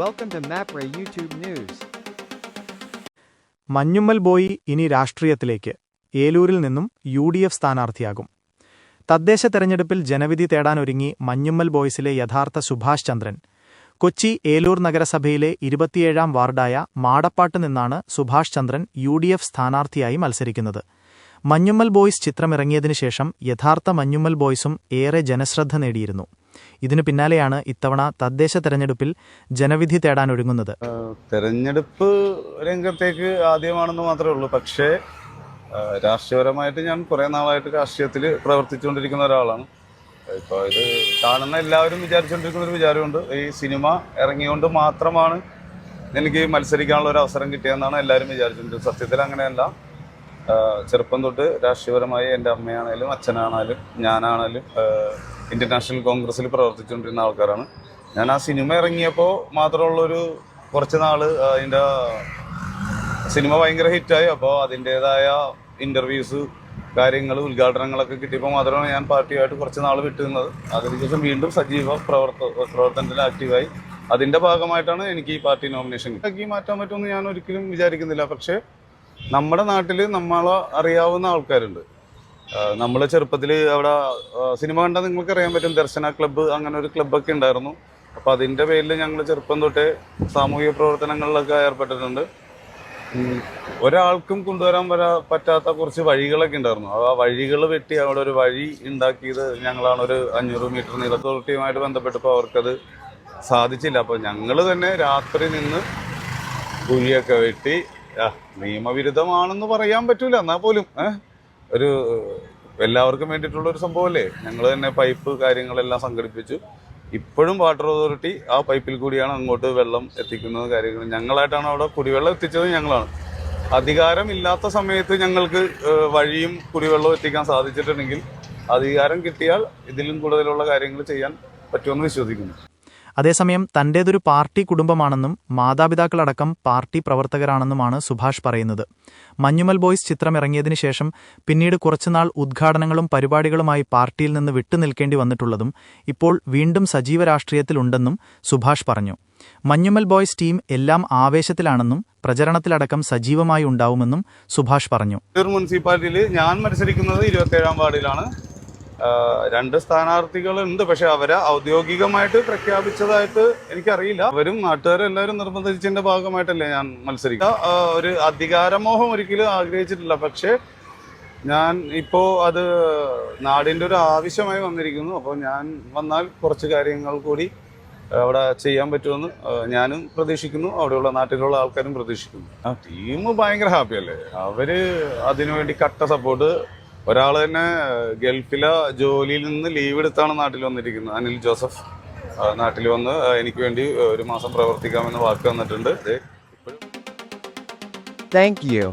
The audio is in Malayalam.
Welcome to MapRay YouTube news Manjummel boy ഇനി രാഷ്ട്രീയത്തിലേക്ക്. ഏലൂരിൽ നിന്നും യു ഡി എഫ് സ്ഥാനാർത്ഥിയാകും. തദ്ദേശ തെരഞ്ഞെടുപ്പിൽ ജനവിധി തേടാനൊരുങ്ങി മഞ്ഞുമ്മൽ ബോയ്സിലെ യഥാർത്ഥ സുഭാഷ് ചന്ദ്രൻ. കൊച്ചി ഏലൂർ നഗരസഭയിലെ ഇരുപത്തിയേഴാം വാർഡായ മാടപ്പാട്ട് നിന്നാണ് Subhash Chandran U D F സ്ഥാനാർത്ഥിയായി മത്സരിക്കുന്നത്. മഞ്ഞുമ്മൽ ബോയ്സ് ചിത്രമിറങ്ങിയതിനു ശേഷം യഥാർത്ഥ മഞ്ഞുമ്മൽ ബോയ്സും ഏറെ ജനശ്രദ്ധ നേടിയിരുന്നു. ഇതിനു പിന്നാലെയാണ് ഇത്തവണ തദ്ദേശ തെരഞ്ഞെടുപ്പിൽ ജനവിധി തേടാൻ ഒരുങ്ങുന്നത്. തെരഞ്ഞെടുപ്പ് രംഗത്തേക്ക് ആദ്യമാണെന്ന് മാത്രമേ ഉള്ളൂ. പക്ഷേ രാഷ്ട്രീയപരമായിട്ട് ഞാൻ കുറേ നാളായിട്ട് രാഷ്ട്രീയത്തിൽ പ്രവർത്തിച്ചുകൊണ്ടിരിക്കുന്ന ഒരാളാണ്. ഇപ്പോൾ ഇത് കാണുന്ന എല്ലാവരും വിചാരിച്ചുകൊണ്ടിരിക്കുന്ന ഒരു വിചാരമുണ്ട്. ഈ സിനിമ ഇറങ്ങിയോണ്ട് മാത്രമാണ് എനിക്ക് മത്സരിക്കാനുള്ള ഒരു അവസരം കിട്ടിയെന്നാണ് എല്ലാവരും വിചാരിച്ചിട്ടുണ്ട്. സത്യത്തിൽ അങ്ങനെയല്ല. ചെറുപ്പം തൊട്ട് രാഷ്ട്രീയപരമായി എന്റെ അമ്മയാണേലും അച്ഛനാണേലും ഞാനാണേലും ഇന്ത്യൻ നാഷണൽ കോൺഗ്രസ്സിൽ പ്രവർത്തിച്ചുകൊണ്ടിരുന്ന ആൾക്കാരാണ്. ഞാൻ ആ സിനിമ ഇറങ്ങിയപ്പോൾ മാത്രമുള്ളൊരു കുറച്ച് നാൾ അതിന്റെ സിനിമ ഭയങ്കര ഹിറ്റായി. അപ്പോൾ അതിന്റേതായ ഇന്റർവ്യൂസ് കാര്യങ്ങൾ ഉദ്ഘാടനങ്ങളൊക്കെ കിട്ടിയപ്പോൾ മാത്രമാണ് ഞാൻ പാർട്ടിയായിട്ട് കുറച്ച് നാൾ വിട്ടുന്നത് അതിനുശേഷം വീണ്ടും സജീവ പ്രവർത്ത പ്രവർത്തനത്തിൽ ആക്റ്റീവായി. അതിന്റെ ഭാഗമായിട്ടാണ് എനിക്ക് ഈ പാർട്ടി നോമിനേഷൻ ആക്കി മാറ്റാൻ പറ്റുമെന്ന് ഞാൻ ഒരിക്കലും വിചാരിക്കുന്നില്ല. പക്ഷേ നമ്മുടെ നാട്ടിൽ നമ്മളെ അറിയാവുന്ന ആൾക്കാരുണ്ട്. നമ്മൾ ചെറുപ്പത്തിൽ അവിടെ സിനിമ കണ്ടാൽ നിങ്ങൾക്ക് അറിയാൻ പറ്റും ദർശന ക്ലബ്ബ് അങ്ങനെ ഒരു ക്ലബ്ബൊക്കെ ഉണ്ടായിരുന്നു. അപ്പോൾ അതിന്റെ പേരിൽ ഞങ്ങൾ ചെറുപ്പം തൊട്ടേ സാമൂഹിക പ്രവർത്തനങ്ങളിലൊക്കെ ഏർപ്പെട്ടിട്ടുണ്ട്. ഒരാൾക്കും കൊണ്ടുവരാൻ വരാ പറ്റാത്ത കുറച്ച് വഴികളൊക്കെ ഉണ്ടായിരുന്നു. ആ വഴികൾ വെട്ടി അവിടെ ഒരു വഴി ഉണ്ടാക്കിയത് ഞങ്ങളാണ്. ഒരു അഞ്ഞൂറ് മീറ്റർ നീള അതോറിറ്റിയുമായിട്ട് ബന്ധപ്പെട്ടപ്പോൾ അവർക്കത് സാധിച്ചില്ല. അപ്പോൾ ഞങ്ങൾ തന്നെ രാത്രി നിന്ന് കുഴിയൊക്കെ വെട്ടി നിയമവിരുദ്ധമാണെന്ന് പറയാൻ പറ്റൂല എന്നാൽ പോലും ഏ, ഒരു എല്ലാവർക്കും വേണ്ടിയിട്ടുള്ള ഒരു സംഭവമല്ലേ? ഞങ്ങൾ തന്നെ പൈപ്പ് കാര്യങ്ങളെല്ലാം സംഘടിപ്പിച്ചു. ഇപ്പോഴും വാട്ടർ അതോറിറ്റി ആ പൈപ്പിൽ കൂടിയാണ് അങ്ങോട്ട് വെള്ളം എത്തിക്കുന്നത് കാര്യങ്ങൾ. ഞങ്ങളായിട്ടാണ് അവിടെ കുടിവെള്ളം എത്തിച്ചത് ഞങ്ങളാണ്. അധികാരമില്ലാത്ത സമയത്ത് ഞങ്ങൾക്ക് വഴിയും കുടിവെള്ളവും എത്തിക്കാൻ സാധിച്ചിട്ടുണ്ടെങ്കിൽ അധികാരം കിട്ടിയാൽ ഇതിലും കൂടുതലുള്ള കാര്യങ്ങൾ ചെയ്യാൻ പറ്റുമെന്ന് വിശ്വസിക്കുന്നു. അതേസമയം തന്റേതൊരു പാർട്ടി കുടുംബമാണെന്നും മാതാപിതാക്കളടക്കം പാർട്ടി പ്രവർത്തകരാണെന്നുമാണ് സുഭാഷ് പറയുന്നത്. മഞ്ഞുമൽ ബോയ്സ് ചിത്രമിറങ്ങിയതിനു ശേഷം പിന്നീട് കുറച്ചുനാൾ ഉദ്ഘാടനങ്ങളും പരിപാടികളുമായി പാർട്ടിയിൽ നിന്ന് വിട്ടുനിൽക്കേണ്ടി വന്നിട്ടുള്ളതും ഇപ്പോൾ വീണ്ടും സജീവ രാഷ്ട്രീയത്തിലുണ്ടെന്നും സുഭാഷ് പറഞ്ഞു. മഞ്ഞുമൽ ബോയ്സ് ടീം എല്ലാം ആവേശത്തിലാണെന്നും പ്രചരണത്തിലടക്കം സജീവമായി ഉണ്ടാവുമെന്നും സുഭാഷ് പറഞ്ഞു. മുനിസിപ്പാലിറ്റിയിൽ ഞാൻ മത്സരിക്കുന്നത് ഇരുപത്തേഴാം വാർഡിലാണ്. രണ്ട് സ്ഥാനാർത്ഥികളുണ്ട്. പക്ഷെ അവരെ ഔദ്യോഗികമായിട്ട് പ്രഖ്യാപിച്ചതായിട്ട് എനിക്കറിയില്ല. അവരും നാട്ടുകാരും എല്ലാവരും നിർബന്ധിച്ചതിന്റെ ഭാഗമായിട്ടല്ലേ ഞാൻ മത്സരിക്കുക. ഒരു അധികാരമോഹം ഒരിക്കലും ആഗ്രഹിച്ചിട്ടില്ല. പക്ഷേ ഞാൻ ഇപ്പോൾ അത് നാടിന്റെ ഒരു ആവശ്യമായി വന്നിരിക്കുന്നു. അപ്പോൾ ഞാൻ വന്നാൽ കുറച്ച് കാര്യങ്ങൾ കൂടി അവിടെ ചെയ്യാൻ പറ്റുമെന്ന് ഞാനും പ്രതീക്ഷിക്കുന്നു. അവിടെയുള്ള നാട്ടിലുള്ള ആൾക്കാരും പ്രതീക്ഷിക്കുന്നു. ആ ടീം ഭയങ്കര ഹാപ്പിയല്ലേ? അവർ അതിനുവേണ്ടി കട്ട സപ്പോർട്ട് ഒരാൾ തന്നെ ഗൾഫിലെ ജോലിയിൽ നിന്ന് ലീവ് എടുത്താണ് നാട്ടിൽ വന്നിരിക്കുന്നത് അനിൽ ജോസഫ് നാട്ടിൽ വന്ന് എനിക്ക് വേണ്ടി ഒരു മാസം പ്രവർത്തിക്കാമെന്ന് വാക്ക് തന്നിട്ടുണ്ട് താങ്ക് you.